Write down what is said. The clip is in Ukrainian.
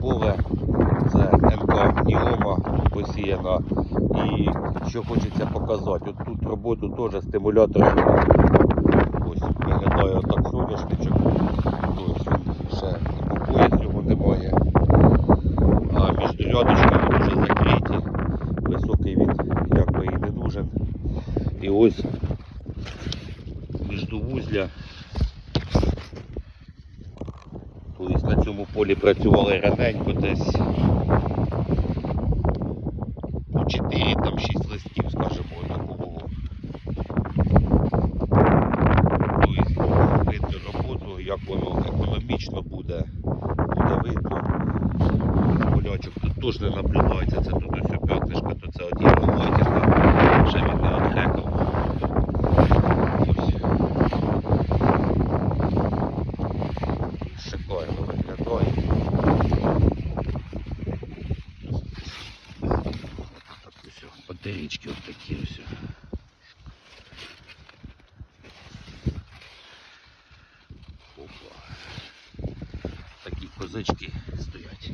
поле це МК Ніома посіяна. І що хочеться показати, от тут роботу теж стимулятором ось виглядає отак соняшничок, тобто ще покоя цього немає. А між рядочками дуже закриті, високий він якби і не нужен. І ось між вузля на цьому полі працювали раненько десь ну, 4 там 6 листів, скажімо, таку було. Тобто видно роботу, як воно економічно буде, буде видно. Полячок тут теж не наблюдається, це тут ось п'ятнишка, то це от Ой. Так все, батареечки вот такие все. Опа. Такі козачки стоять.